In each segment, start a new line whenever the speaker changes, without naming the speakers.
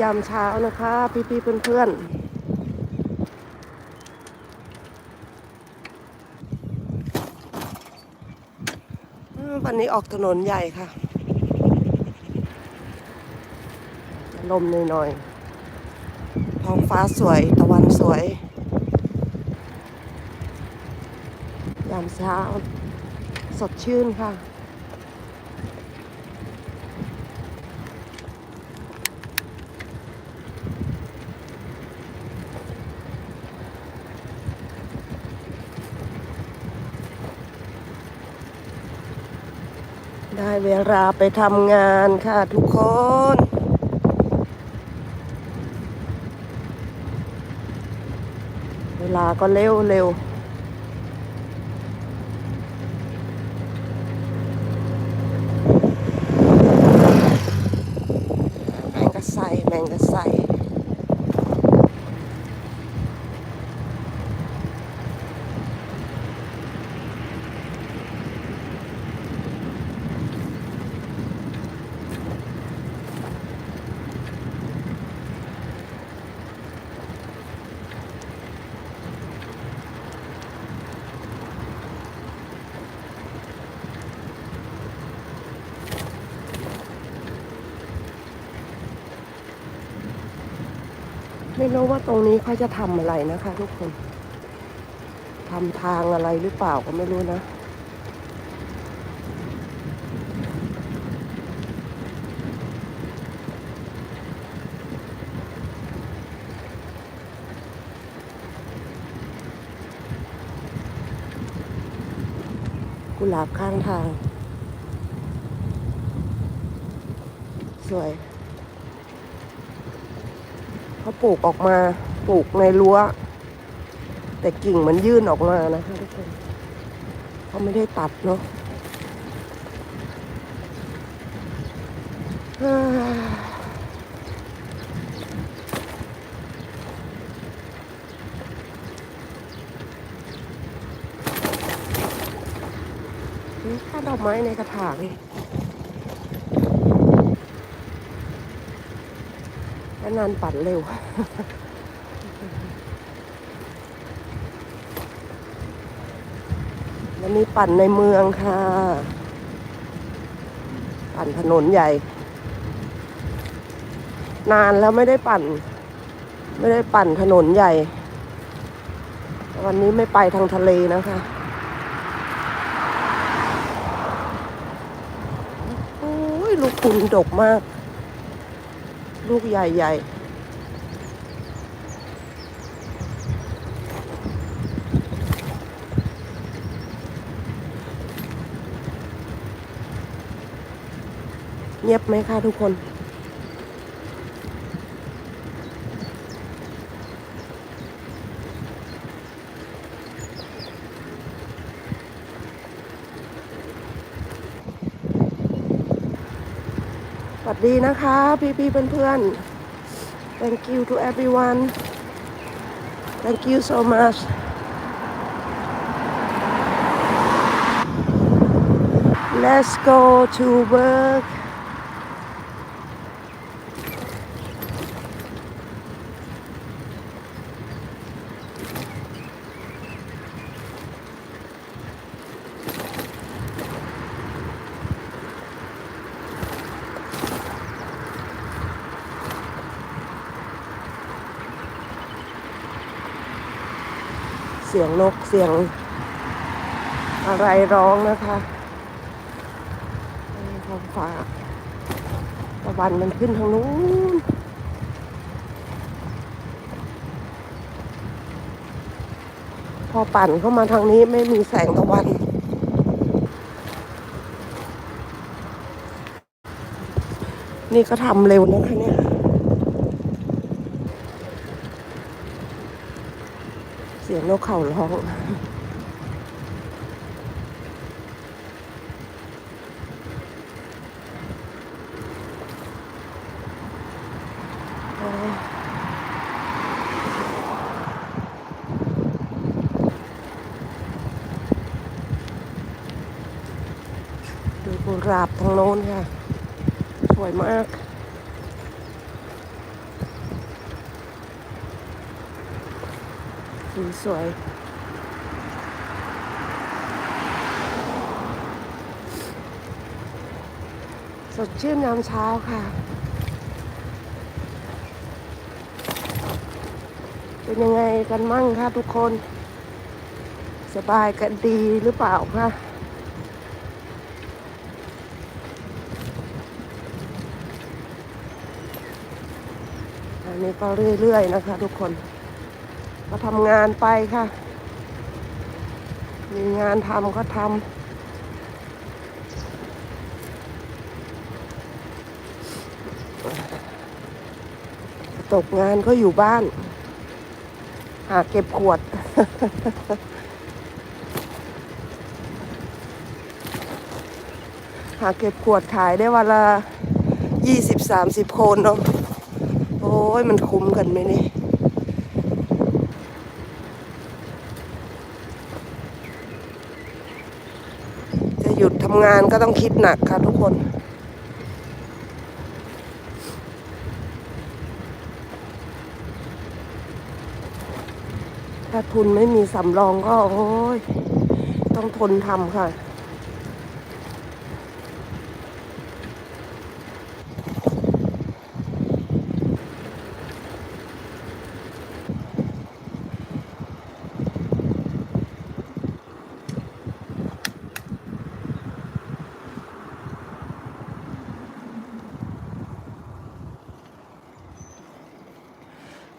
ยามเช้านะคะ พี่ๆเพื่อนๆอืมวันนี้ออกถนนใหญ่ค่ะ ลมหน่อยๆ ท้องฟ้าสวย ตะวันสวย ยามเช้า สดชื่นค่ะ ได้เวลาไปทำงานค่ะทุกคน เวลาก็เร็วเร็ว แมงกะไซแมงกะไซ ไม่รู้ว่าตรงนี้เขาจะทำอะไรนะคะ ทุกคนทำทางอะไรหรือเปล่าก็ไม่รู้นะกุหลาบข้างทาง สวย เขาปลูกออกมาปลูกในรั้ว แต่กิ่งมันยื่นออกมานะคะทุกคนเขาไม่ได้ตัดเนาะนี่ค่าดอกไม้ในกระถาง และนานปั่นเร็ว วันนี้ปั่นในเมืองค่ะ ปั่นถนนใหญ่ นานแล้วไม่ได้ปั่น ไม่ได้ปั่นถนนใหญ่ วันนี้ไม่ไปทางทะเลนะคะโอ้ยลูกคุณดกมาก ลูกใหญ่ๆเงียบไหมคะทุกคน วัสดีนะคะ พี่ๆเพื่อนๆ thank you to everyone thank you so much let's go to work เสียงนกเสียงอะไรร้องนะคะท้องฟ้าตะวันมันขึ้นทางนู้นพอปั่นเข้ามาทางนี้ไม่มีแสงตะวัน นี่ก็ทำเร็วนะคะเนี่ย เสียงนกเข่าร้องดูกุหลาบทางโน้นค่ะ สวยมาก สวยสดชื่นยามเช้าค่ะ เป็นยังไงกันมั่งคะทุกคน สบายกันดีหรือเปล่าคะอันนี้ก็เรื่อยๆนะคะทุกคน ก็ทำงานไปค่ะ มีงานทำก็ทำตกงานก็อยู่บ้าน หาเก็บขวด หาเก็บขวดขายได้วันละยี่สิบสามสิบคนเนาะโอ้ยมันคุ้มกันไหมเนี่ยดทำงานก็ต้องคิดหนักค่ะทุกคนถ้าทุนไม่มีสำรองก็โอ้ยต้องทนทำค่ะ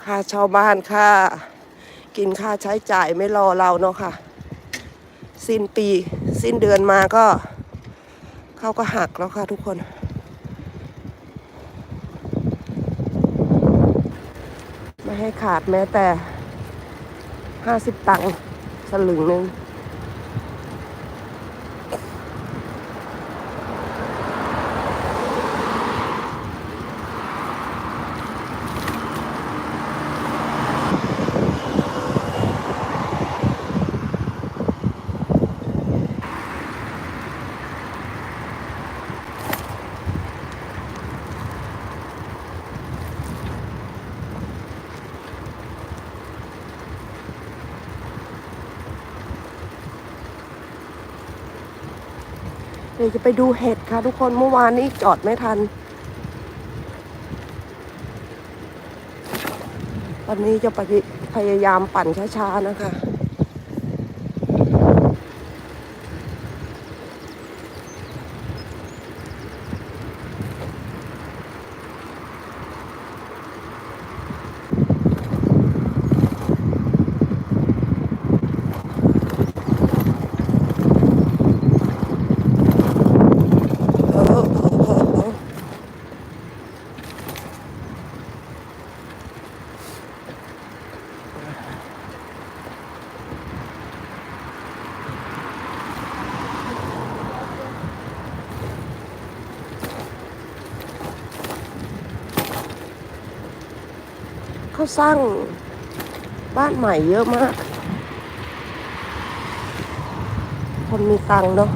ค่าเช่าบ้านค่า กินค่าใช้จ่ายไม่รอเราเนาะค่ะ สิ้นปี สิ้นเดือนมาก็เขาก็หักแล้วค่ะทุกคน ไม่ให้ขาดแม้แต่ห้าสิบตังค์สลึงหนึ่ง ดี๋ยวจะไปดูเห็ดค่ะ ทุกคนเมื่อวานนี้จอดไม่ทันตอนนี้จะพยายามปั่นช้าๆนะคะ เขาสร้างบ้านใหม่เยอะมาก คนมีตังค์เนาะ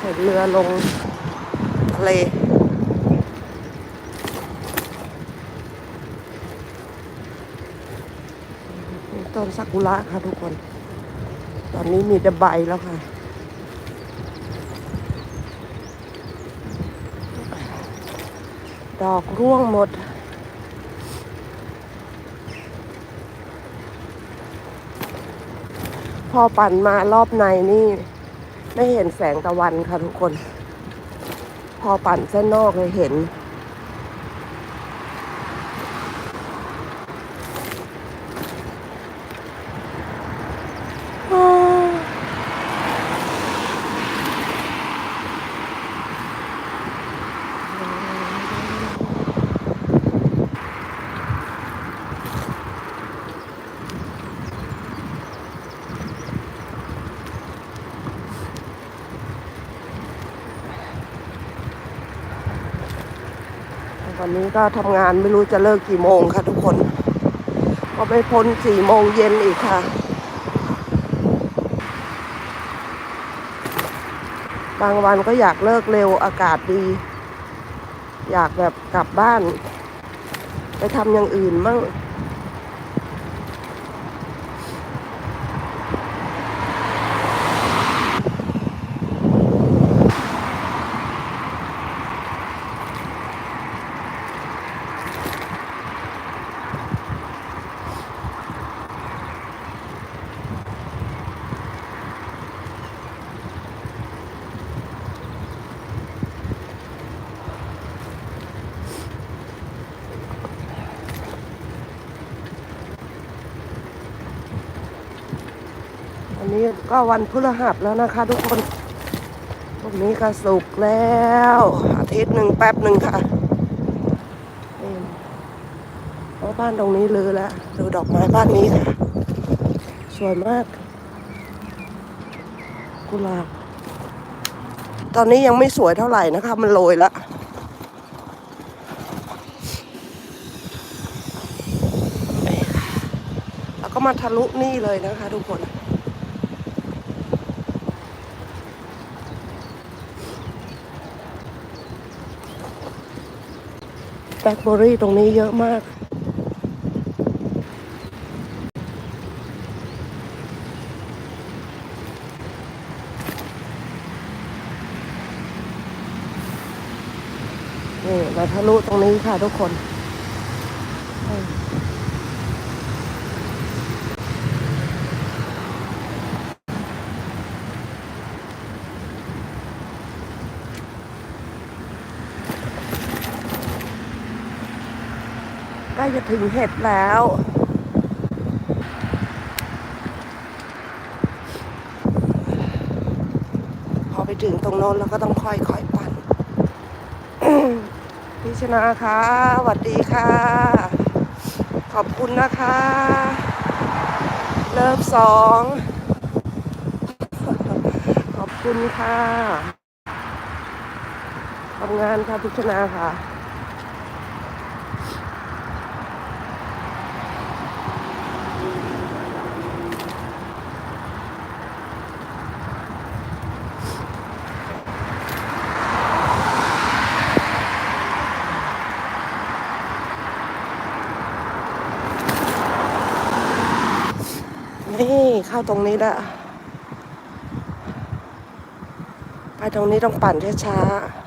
เห็นเรือลงทะเลต้นซากุระค่ะทุกคน ตอนนี้มีแต่ใบแล้วค่ะ ดอกร่วงหมด พอปั่นมารอบในนี่ ไม่เห็นแสงตะวันค่ะทุกคน พอปั่นเส้นนอกเลยเห็น ก็ทำงานไม่รู้จะเลิกกี่โมงค่ะทุกคน ก็ไม่พ้นสี่โมงเย็นอีกค่ะ บางวันก็อยากเลิกเร็วอากาศดี อยากแบบกลับบ้าน ไปทำอย่างอื่นมั่ง นี้ก็วันพฤหัสแล้วนะคะ ทุกคนพวกนี้ก็สุกแล้ว อาทิตย์หนึ่งแป๊บหนึ่งค่ะเพราะบ้านตรงนี้ลือแล้ว ดูดอกไม้บ้านนี้ค่ะ สวยมาก กุหลาบ ตอนนี้ยังไม่สวยเท่าไหร่นะคะ มันโรยล้วแล้วก็มาทะลุนี่เลยนะคะทุกคน ล็คเบอร์รี่ตรงนี้เยอะมากนี่มาทะลุตรงนี้ค่ะทุกคน ล้จะถึงเห็ดแล้ว พอไปถึงตรงโน้นเราก็ต้องค่อยๆปั่นพี่ชนาคะสวัสดีค่ะ ขอบคุณนะคะ เลิฟสอง ขอบคุณค่ะทำงานค่ะพิชนาค่ะ นี่เข้าตรงนี้ละไปตรงนี้ต้องปั่นช้าๆ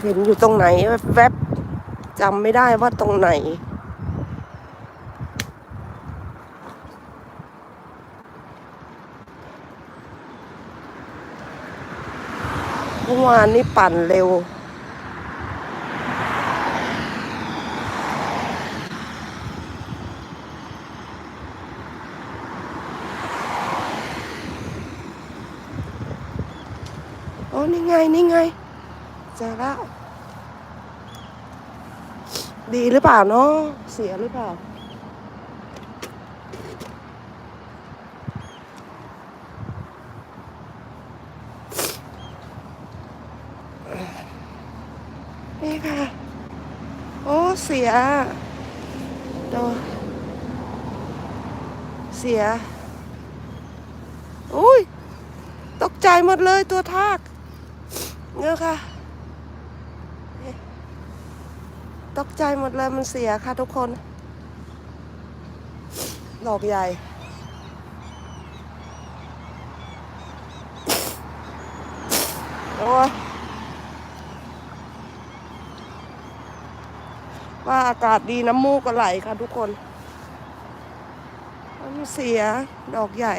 เห็นอยู่ตรงไหนแวบจำไม่ได้ว่าตรงไหน เมื่อวานนี้ปั่นเร็ว นี่ไง นี่ไง เจอแล้ว ดีหรือเปล่าเนาะเสียหรือเปล่า นี่ค่ะ โอ้ เสียดูเสียอุ้ย ตกใจหมดเลยตัวทาก เนี่ยค่ะ ตกใจหมดเลยมันเสียค่ะทุกคน ดอกใหญ่ โอ้ว่าอากาศดีน้ำมูกก็ไหลค่ะทุกคน มันเสียดอกใหญ่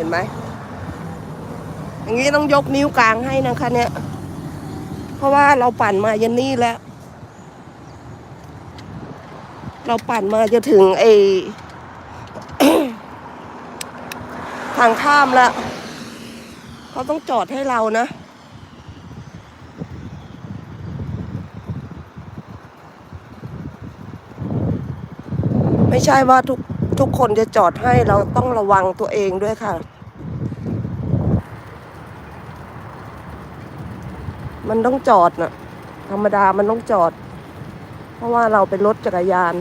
ห็นไหมอย่างนี้ต้องยกนิ้วกลางให้นะคะ เนี่ย เพราะว่าเราปั่นมาเยันนี่แล้ว เราปั่นมาจะถึงไอทางข้ามแล้วเขาต้องจอดให้เรานะไม่ใช่ว่าทุก ทุกคนจะจอดให้เราต้องระวังตัวเองด้วยค่ะ มันต้องจอดน่ะ ธรรมดามันต้องจอด เพราะว่าเราเป็นรถจักรยาน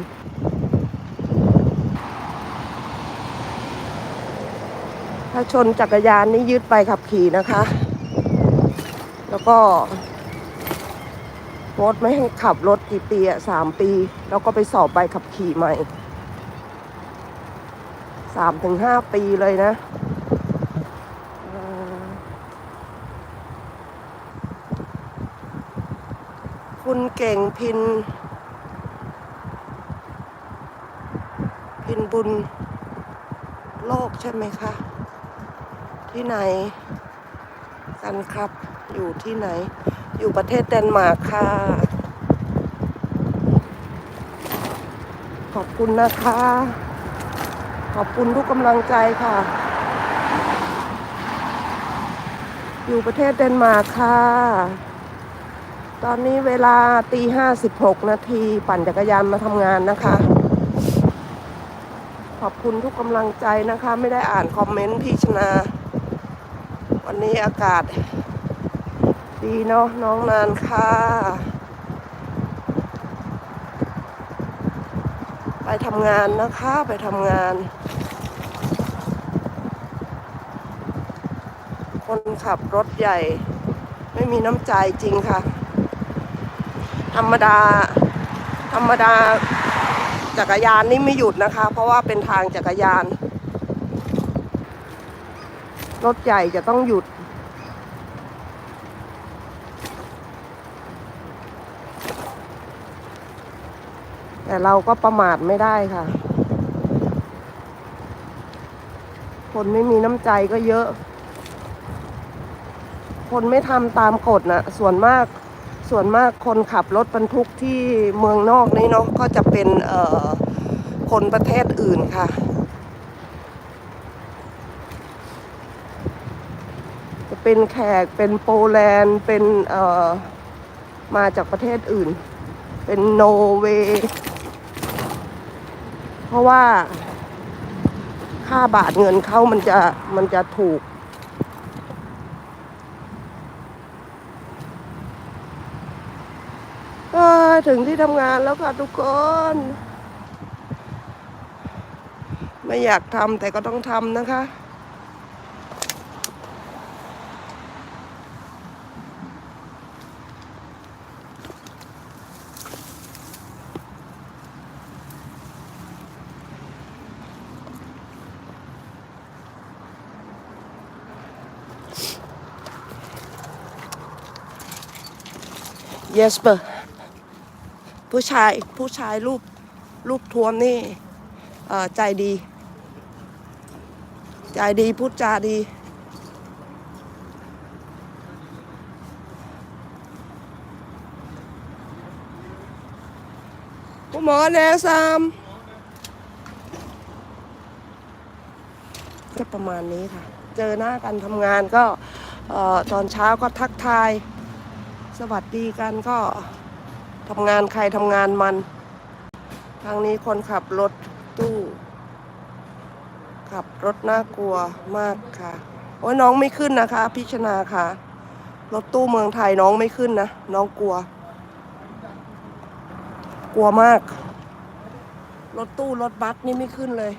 ถ้าชนจักรยานนี่ยึดไปขับขี่นะคะ แล้วก็รถไม่ให้ขับรถกี่ปีอะสามปี แล้วก็ไปสอบใบขับขี่ใหม่ามถึงห้าปีเลยนะคุณเก่งพิน พินบุญ โลกใช่ไหมคะ ที่ไหน กันครับ อยู่ที่ไหน อยู่ประเทศเดนมาร์กค่ะ ขอบคุณนะคะ อบคุณทุกกำลังใจค่ะ อยู่ประเทศเดนมาร์กค่ะ ตอนนี้เวลาตีห้าสิบหกนาทีปั่นจักรยานมาทำงานนะคะ ขอบคุณทุกกำลังใจนะคะ ไม่ได้อ่านคอมเมนต์พี่ชนา วันนี้อากาศ ดีเนาะน้องนานค่ะ ไปทำงานนะคะไปทำงาน คนขับรถใหญ่ ไม่มีน้ำใจจริงค่ะ ธรรมดา ธรรมดาจักรยานนี่ไม่หยุดนะคะ เพราะว่าเป็นทางจักรยาน รถใหญ่จะต้องหยุด เราก็ประมาทไม่ได้ค่ะ คนไม่มีน้ำใจก็เยอะ คนไม่ทำตามกฎนะส่วนมากส่วนมากคนขับรถบรรทุกที่เมืองนอกนี่เนาะก็จะเป็นเอ่อคนประเทศอื่นค่ะ จะเป็นแขกเป็นโปแลนด์ เป็นเอ่อมาจากประเทศอื่น เป็นโนเวย์ เพราะว่าค่าบาทเงินเขามันจะมันจะถูก ถึงที่ทำงานแล้วค่ะทุกคน ไม่อยากทำแต่ก็ต้องทำนะคะ yes เปอร์ผู้ชายผู้ชายรูปรูปทวมนี่ใจดี ใจดีพูดจาดีคุณหมอแนวซามก็ประมาณนี้ค่ะ เจอหน้ากันทำงานก็ออตอนเช้าก็ทักทาย สวัสดีกันก็ทำงานใครทำงานมัน ทางนี้คนขับรถตู้ ขับรถน่ากลัวมากค่ะ โอ้ยน้องไม่ขึ้นนะคะ พิชนาค่ะ รถตู้เมืองไทยน้องไม่ขึ้นนะ น้องกลัว กลัวมาก รถตู้รถบัสนี่ไม่ขึ้นเลย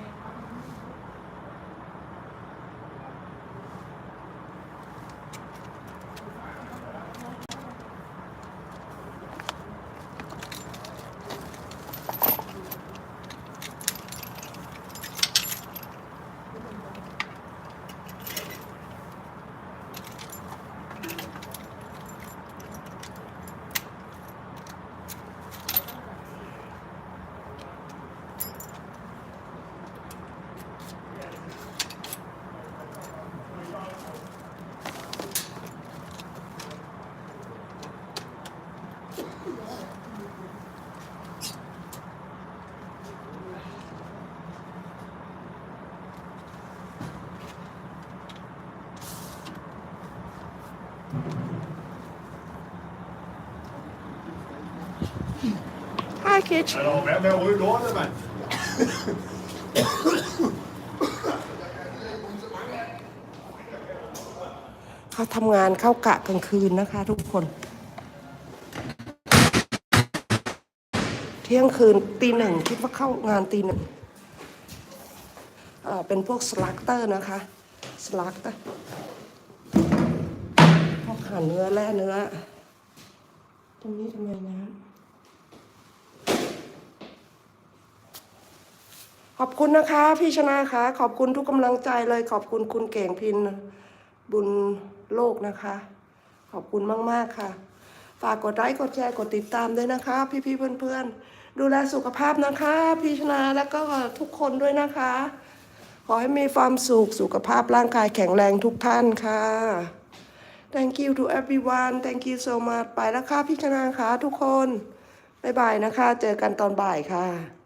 Hi, Kitch.
Alors, ben, ben, rouge droit, là, ben.
เขาทำงานเข้ากะกลางคืนนะคะทุกคน เที่ยงคืนตีหนึ่งคิดว่าเข้างานตีหนึ่งเอ่อเป็นพวกสลักเตอร์นะคะสลักเตอร์พวกหั่นเนื้อแล่เนื้อ ตรงนี้ทำไมนะ ขอบคุณนะคะ พี่ชนาคะ ขอบคุณทุกกำลังใจเลย ขอบคุณคุณเก่งพินบุญโลกนะคะ ขอบคุณมาก ๆ ค่ะ ฝากกดไลค์กดแชร์กดติดตามด้วยนะคะ พี่ๆเพื่อนๆ ดูแลสุขภาพนะคะ พี่ชนาแล้วก็ทุกคนด้วยนะคะ ขอให้มีความสุขสุขภาพร่างกายแข็งแรงทุกท่านค่ะ thank you to everyone thank you so much ไปแล้วค่ะพี่ชนาค่ะทุกคนบ๊ายบายนะคะ เจอกันตอนบ่ายค่ะ